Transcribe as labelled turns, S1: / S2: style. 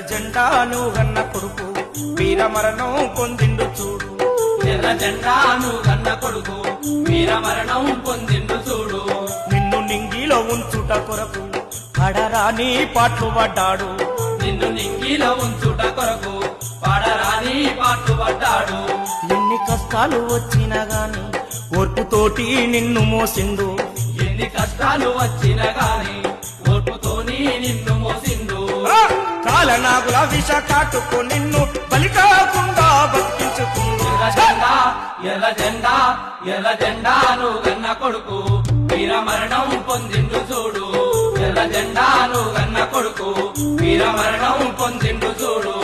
S1: నువ్వు గన్న కొడుకు. వీర మరణం పొందిండు చూడు.
S2: ఎర్ర జెండాను కన్న కొడుకు. వీర మరణం పొందిండు చూడు.
S1: నిన్ను నింగిలో ఉంచుట కొరకు పడరాని పాటలు పడ్డాడు.
S2: నిన్ను నింగిలో ఉంచుట కొరకు పడరాని పాటు పడ్డాడు.
S1: ఎన్ని కష్టాలు వచ్చినా గాని ఓర్పుతోటి నిన్ను మోసిండు.
S2: ఎన్ని కష్టాలు వచ్చినా గాని
S1: కాల నాగుల విష కాటుకు నిన్ను బలి కాకుండా
S2: బతికించుకుంది. జెండా ఎర్ర జెండా ఎర్ర కొడుకు. వీర మరణం పొందిండు చూడు. ఎర్ర జెండా కొడుకు. వీర మరణం పొందిండు చూడు.